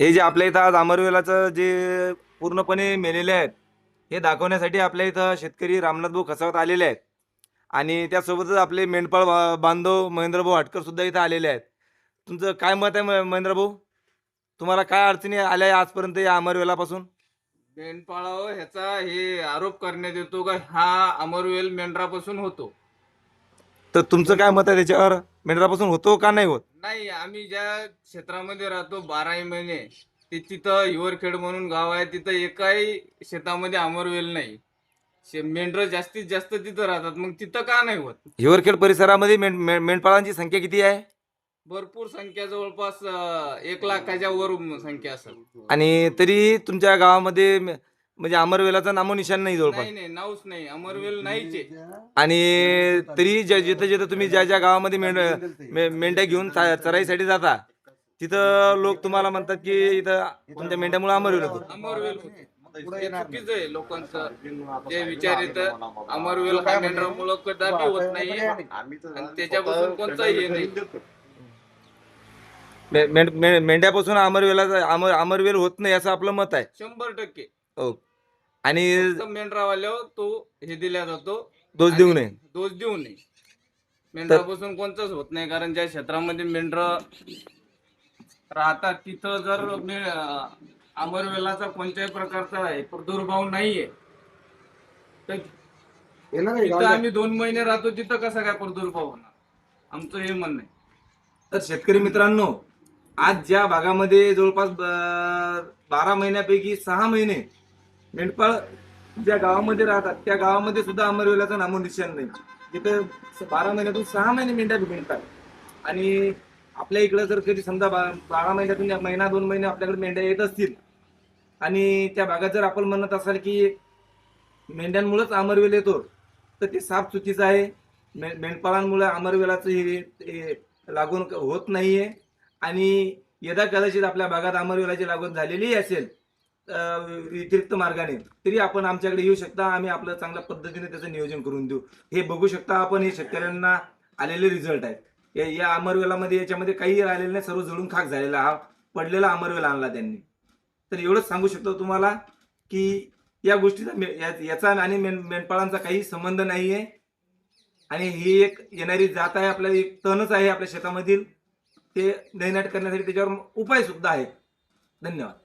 हे जे आपल्या इथं आज अमरवेलाचं जे पूर्णपणे मेलेले आहेत हे दाखवण्यासाठी आपल्या इथं शेतकरी रामनाथ भाऊ खसावत आलेले आहेत. आणि त्यासोबतच आपले मेंढपाळ बांधव महेंद्रभाऊ हटकर सुद्धा इथं आलेले आहेत. तुमचं काय मत आहे म- महेंद्र भाऊ? तुम्हाला काय अडचणी आल्या आहे आजपर्यंत या अमरवेलापासून मेंढपाळावर ह्याचा हे आरोप करण्यात येतो का? हा अमरवेल मेंढरापासून होतो. तर तुमचं काय मत आहे त्याच्यावर? मेंढरापासून होतो का नाही होत? नाही आम्ही ज्या क्षेत्रामध्ये राहतो बाराही महिने ते तिथं हिवरखेड म्हणून गाव आहे तिथं एकाही शेतामध्ये अमरवेल नाही. शे- मेंढरं जास्तीत जास्त तिथं राहतात मग तिथं का नाही होत? हिवरखेड परिसरामध्ये मेंढ मेंढ- मेंढपाळांची संख्या किती आहे? भरपूर संख्या जवळपास अं, एक लाखाच्या वर संख्या असेल. आणि तरी तुमच्या गावामध्ये म- म्हणजे अमरवेलाचं नामोनिशान नाही जवळपास. नाही नाही नावच नाही. अमरवेल नाहीच आहे. आणि तरी ज्या जिथं जिथं तुम्ही ज्या ज्या गावामध्ये मेंढ मे- मेंढ्या घेऊन चा- चराईसाठी जाता तिथं लोक तुम्हाला म्हणतात की इथं तुमच्या मेंढ्यामुळे अमरवेल होतं. अमरवेल होते. हे चुकीचं आहे लोकांचं. जे विचार येतं अमरवेल हा मेंढरामुळं कदापि होत नाहीये. आणि त्याच्यापासून कोणताही हे नाही. मे- मेंढ- मे- मेंढ्यापासून अमरवेलाचं अमर अमरवेल होत नाही असं आपलं मत आहे. शंभर टक्के. हो. आणि फक्त मेंढरावाल्यावर तो हे दिला जातो. दोष देऊ नये. दोष देऊ नये. मेंढरापासून कोणताच होत नाही कारण ज्या क्षेत्रामध्ये मेंढर राहतात तिथं जर मे- अं, अमरवेलाचा कोणत्याही प्रकारचा आहे प्रादुर्भाव नाहीये. तर तिथं आम्ही दोन महिने राहतो तिथं कसा काय प्रादुर्भाव होणार? आमचं हे म्हणणं आहे. तर शेतकरी मित्रांनो आज ज्या भागामध्ये जवळपास ब- बारा महिन्यापैकी सहा महिने मेंढपाळ ज्या गावामध्ये राहतात त्या गावामध्ये सुद्धा अमरवेलाचं नामोनिशान नाही. तिथं स- बारा महिन्यातून सहा महिने मेंढ्या मिळतात आणि आपल्या इकडं जर कधी समजा बा- बारा महिन्यातून महिना दोन महिने आपल्याकडे मेंढ्या येत असतील आणि त्या भागात जर आपण म्हणत असाल की मेंढ्यांमुळेच अमरवेल येतो तर ते साफ चुकीचं आहे. मे- मेंढपाळांमुळे अमरवेलाचं हे लागून क- होत आहे आणि यदा कदाचित आपल्या भागात अमरवेलाची लागवण झालेली असेल व्यतिरिक्त मार्गाने. तरी आपण आमच्याकडे येऊ शकता. आम्ही आपलं चांगल्या पद्धतीने त्याचं नियोजन करून देऊ. हे बघू शकता आपण हे शेतकऱ्यांना आलेले रिझल्ट आहेत. या- या अमरवेलामध्ये याच्यामध्ये काही राहिलेलं नाही. सर्व जळून खाक झालेला हा पडलेला अमरवेल आणला त्यांनी. तर एवढंच सांगू शकतो तुम्हाला की या गोष्टीचा याचा आणि मेन मेंढपाळांचा काही संबंध नाहीये. आणि ही एक येणारी जात आहे आपल्या एक तणच आहे आपल्या शेतामधील. ते दैनाट करण्यासाठी त्याच्यावर उपाय सुद्धा आहेत. धन्यवाद.